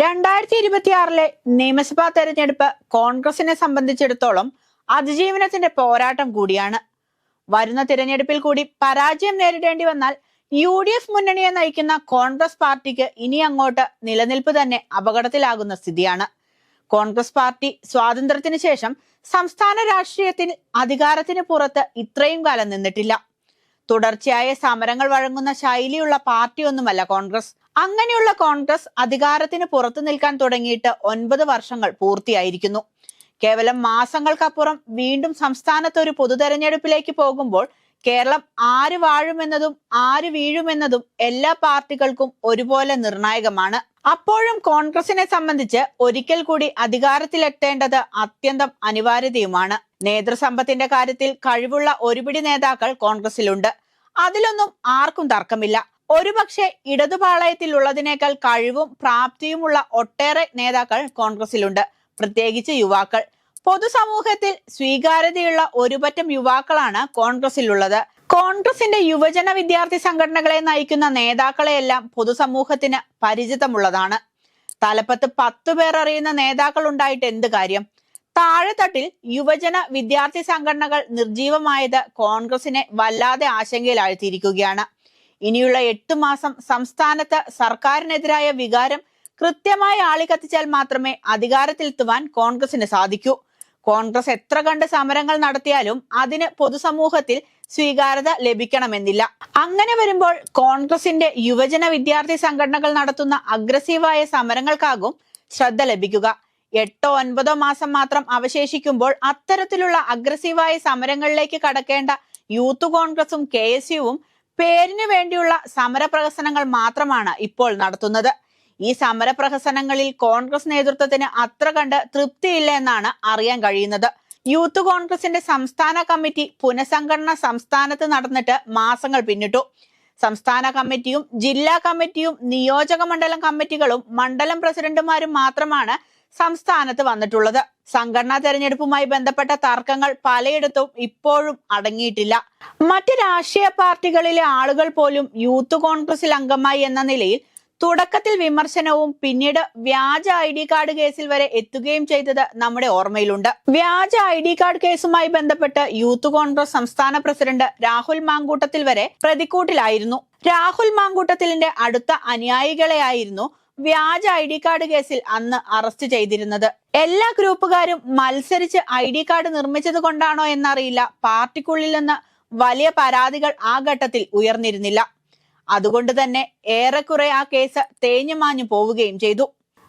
രണ്ടായിരത്തി ഇരുപത്തിയാറിലെ നിയമസഭാ തെരഞ്ഞെടുപ്പ് കോൺഗ്രസിനെ സംബന്ധിച്ചിടത്തോളം അതിജീവനത്തിന്റെ പോരാട്ടം കൂടിയാണ്. വരുന്ന തിരഞ്ഞെടുപ്പിൽ കൂടി പരാജയം നേരിടേണ്ടി വന്നാൽ യു ഡി എഫ് മുന്നണിയെ നയിക്കുന്ന കോൺഗ്രസ് പാർട്ടിക്ക് ഇനി അങ്ങോട്ട് നിലനിൽപ്പ് തന്നെ അപകടത്തിലാകുന്ന സ്ഥിതിയാണ്. കോൺഗ്രസ് പാർട്ടി സ്വാതന്ത്ര്യത്തിന് ശേഷം സംസ്ഥാന രാഷ്ട്രീയത്തിൽ അധികാരത്തിന് പുറത്ത് ഇത്രയും കാലം നിന്നിട്ടില്ല. തുടർച്ചയായ സമരങ്ങൾ വഴങ്ങുന്ന ശൈലിയുള്ള പാർട്ടിയൊന്നുമല്ല കോൺഗ്രസ്. അങ്ങനെയുള്ള കോൺഗ്രസ് അധികാരത്തിന് പുറത്തു നിൽക്കാൻ തുടങ്ങിയിട്ട് ഒൻപത് വർഷങ്ങൾ പൂർത്തിയായിരിക്കുന്നു. കേവലം മാസങ്ങൾക്കപ്പുറം വീണ്ടും സംസ്ഥാനത്ത് ഒരു പൊതു തെരഞ്ഞെടുപ്പിലേക്ക് പോകുമ്പോൾ കേരളം ആര് വാഴുമെന്നതും ആര് വീഴുമെന്നതും എല്ലാ പാർട്ടികൾക്കും ഒരുപോലെ നിർണായകമാണ്. അപ്പോഴും കോൺഗ്രസിനെ സംബന്ധിച്ച് ഒരിക്കൽ കൂടി അധികാരത്തിലെത്തേണ്ടത് അത്യന്തം അനിവാര്യതയുമാണ്. നേതൃസമ്പത്തിന്റെ കാര്യത്തിൽ കഴിവുള്ള ഒരുപിടി നേതാക്കൾ കോൺഗ്രസിലുണ്ട്. അതിലൊന്നും ആർക്കും തർക്കമില്ല. ഒരുപക്ഷെ ഇടതുപാളയത്തിൽ ഉള്ളതിനേക്കാൾ കഴിവും പ്രാപ്തിയുമുള്ള ഒട്ടേറെ നേതാക്കൾ കോൺഗ്രസിലുണ്ട്. പ്രത്യേകിച്ച് യുവാക്കൾ. പൊതുസമൂഹത്തിൽ സ്വീകാര്യതയുള്ള ഒരുപറ്റം യുവാക്കളാണ് കോൺഗ്രസിലുള്ളത്. കോൺഗ്രസിന്റെ യുവജന വിദ്യാർത്ഥി സംഘടനകളെ നയിക്കുന്ന നേതാക്കളെയെല്ലാം പൊതുസമൂഹത്തിന് പരിചിതമുള്ളതാണ്. തലപ്പത്ത് പത്തു പേർ അറിയുന്ന നേതാക്കൾ ഉണ്ടായിട്ട് എന്ത് കാര്യം? താഴെത്തട്ടിൽ യുവജന വിദ്യാർത്ഥി സംഘടനകൾ നിർജീവമായത് കോൺഗ്രസിനെ വല്ലാതെ ആശങ്കയിലാഴ്ത്തിയിരിക്കുകയാണ്. ഇനിയുള്ള എട്ടു മാസം സംസ്ഥാനത്ത് സർക്കാരിനെതിരായ വികാരം കൃത്യമായി ആളിക്കത്തിച്ചാൽ മാത്രമേ അധികാരത്തിലെത്തുവാൻ കോൺഗ്രസിന് സാധിക്കൂ. കോൺഗ്രസ് എത്ര കണ്ട് സമരങ്ങൾ നടത്തിയാലും അതിന് പൊതുസമൂഹത്തിൽ സ്വീകാര്യത ലഭിക്കണമെന്നില്ല. അങ്ങനെ വരുമ്പോൾ കോൺഗ്രസിന്റെ യുവജന വിദ്യാർത്ഥി സംഘടനകൾ നടത്തുന്ന അഗ്രസീവായ സമരങ്ങൾക്കാകും ശ്രദ്ധ ലഭിക്കുക. എട്ടോ ഒൻപതോ മാസം മാത്രം അവശേഷിക്കുമ്പോൾ അത്തരത്തിലുള്ള അഗ്രസീവായ സമരങ്ങളിലേക്ക് കടക്കേണ്ട യൂത്ത് കോൺഗ്രസും കെ എസ് യുവും പേരിന് വേണ്ടിയുള്ള സമരപ്രഹസനങ്ങൾ മാത്രമാണ് ഇപ്പോൾ നടത്തുന്നത്. ഈ സമരപ്രഹസനങ്ങളിൽ കോൺഗ്രസ് നേതൃത്വത്തിന് അത്ര കണ്ട് തൃപ്തിയില്ല എന്നാണ് അറിയാൻ കഴിയുന്നത്. യൂത്ത് കോൺഗ്രസിന്റെ സംസ്ഥാന കമ്മിറ്റി പുനഃസംഘടന സംസ്ഥാനത്ത് നടന്നിട്ട് മാസങ്ങൾ പിന്നിട്ടു. സംസ്ഥാന കമ്മിറ്റിയും ജില്ലാ കമ്മിറ്റിയും നിയോജക മണ്ഡലം കമ്മിറ്റികളും മണ്ഡലം പ്രസിഡന്റുമാരും മാത്രമാണ് സംസ്ഥാനത്ത് വന്നിട്ടുള്ളത്. സംഘടനാ തെരഞ്ഞെടുപ്പുമായി ബന്ധപ്പെട്ട തർക്കങ്ങൾ പലയിടത്തും ഇപ്പോഴും അടങ്ങിയിട്ടില്ല. മറ്റ് രാഷ്ട്രീയ പാർട്ടികളിലെ ആളുകൾ പോലും യൂത്ത് കോൺഗ്രസിൽ അംഗമായി എന്ന നിലയിൽ തുടക്കത്തിൽ വിമർശനവും പിന്നീട് വ്യാജ ഐ ഡി കാർഡ് കേസിൽ വരെ എത്തുകയും ചെയ്തത് നമ്മുടെ ഓർമ്മയിലുണ്ട്. വ്യാജ ഐ ഡി കാർഡ് കേസുമായി ബന്ധപ്പെട്ട് യൂത്ത് കോൺഗ്രസ് സംസ്ഥാന പ്രസിഡന്റ് രാഹുൽ മാങ്കൂട്ടത്തിൽ വരെ പ്രതിക്കൂട്ടിലായിരുന്നു. രാഹുൽ മാങ്കൂട്ടത്തിലിന്റെ അടുത്ത അനുയായികളെയായിരുന്നു വ്യാജ ഐ ഡി കാർഡ് കേസിൽ അന്ന് അറസ്റ്റ് ചെയ്തിരുന്നത്. എല്ലാ ഗ്രൂപ്പുകാരും മത്സരിച്ച് ഐ ഡി കാർഡ് നിർമ്മിച്ചത് കൊണ്ടാണോ എന്നറിയില്ല. പാർട്ടിക്കുള്ളിൽ നിന്ന് വലിയ പരാതികൾ ആ ഘട്ടത്തിൽ ഉയർന്നിരുന്നില്ല. അതുകൊണ്ട് തന്നെ ഏറെക്കുറെ ആ കേസ് തേഞ്ഞുമാഞ്ഞു പോവുകയും ചെയ്തു.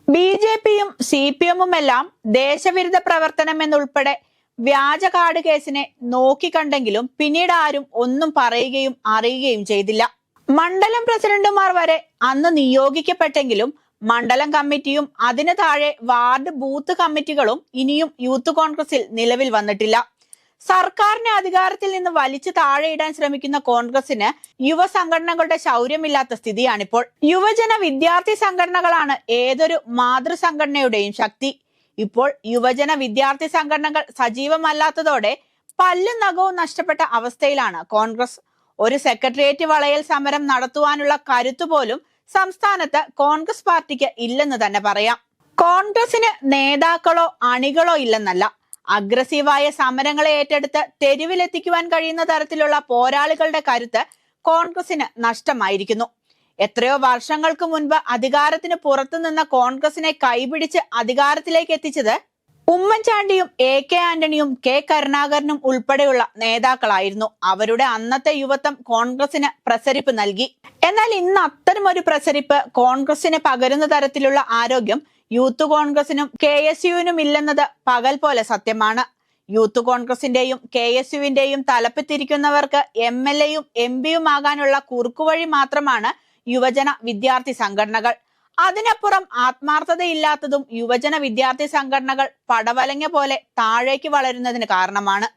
ബി ജെ പിയും സി പി എമ്മും എല്ലാം ദേശവിരുദ്ധ പ്രവർത്തനം എന്നുൾപ്പെടെ വ്യാജ കാർഡ് കേസിനെ നോക്കിക്കണ്ടെങ്കിലും പിന്നീട് ആരും ഒന്നും പറയുകയും അറിയുകയും ചെയ്തില്ല. മണ്ഡലം പ്രസിഡന്റുമാർ വരെ അന്ന് നിയോഗിക്കപ്പെട്ടെങ്കിലും മണ്ഡലം കമ്മിറ്റിയും അതിന് താഴെ വാർഡ് ബൂത്ത് കമ്മിറ്റികളും ഇനിയും യൂത്ത് കോൺഗ്രസിൽ നിലവിൽ വന്നിട്ടില്ല. സർക്കാരിനെ അധികാരത്തിൽ നിന്ന് വലിച്ചു താഴെയിടാൻ ശ്രമിക്കുന്ന കോൺഗ്രസിന് യുവസംഘടനകളുടെ ശൗര്യമില്ലാത്ത സ്ഥിതിയാണിപ്പോൾ. യുവജന വിദ്യാർത്ഥി സംഘടനകളാണ് ഏതൊരു മാതൃസംഘടനയുടെയും ശക്തി. ഇപ്പോൾ യുവജന വിദ്യാർത്ഥി സംഘടനകൾ സജീവമല്ലാത്തതോടെ പല്ലും നഖവും നഷ്ടപ്പെട്ട അവസ്ഥയിലാണ് കോൺഗ്രസ്. ഒരു സെക്രട്ടേറിയറ്റ് വളയൽ സമരം നടത്തുവാനുള്ള കരുത്തു പോലും സംസ്ഥാനത്ത് കോൺഗ്രസ് പാർട്ടിക്ക് ഇല്ലെന്ന് തന്നെ പറയാം. കോൺഗ്രസിന് നേതാക്കളോ അണികളോ ഇല്ലെന്നല്ല. അഗ്രസീവായ സമരങ്ങളെ ഏറ്റെടുത്ത് തെരുവിലെത്തിക്കുവാൻ കഴിയുന്ന തരത്തിലുള്ള പോരാളികളുടെ കരുത്ത് കോൺഗ്രസിന് നഷ്ടമായിരിക്കുന്നു. എത്രയോ വർഷങ്ങൾക്ക് മുൻപ് അധികാരത്തിന് പുറത്തു നിന്ന കോൺഗ്രസിനെ കൈപിടിച്ച് അധികാരത്തിലേക്ക് എത്തിച്ചത് ഉമ്മൻചാണ്ടിയും എ കെ ആന്റണിയും കെ കരുണാകരനും ഉൾപ്പെടെയുള്ള നേതാക്കളായിരുന്നു. അവരുടെ അന്നത്തെ യുവത്വം കോൺഗ്രസിന് പ്രസരിപ്പ് നൽകി. എന്നാൽ ഇന്ന് അത്തരമൊരു പ്രസരിപ്പ് കോൺഗ്രസിന് പകരുന്ന തരത്തിലുള്ള ആരോഗ്യം യൂത്ത് കോൺഗ്രസിനും കെ എസ് യുവിനും ഇല്ലെന്നത് പകൽ പോലെ സത്യമാണ്. യൂത്ത് കോൺഗ്രസിന്റെയും കെ എസ് യുവിന്റെയും തലപ്പത്തിരിക്കുന്നവർക്ക് എം എൽ എയും എം പിയും ആകാനുള്ള കുറുക്കുവഴി മാത്രമാണ് യുവജന വിദ്യാർത്ഥി സംഘടനകൾ. അതിനപ്പുറം ആത്മാർത്ഥതയില്ലാത്തതും യുവജന വിദ്യാർത്ഥി സംഘടനകൾ പടവലങ്ങ പോലെ താഴേക്ക് വളരുന്നതിന് കാരണമാണ്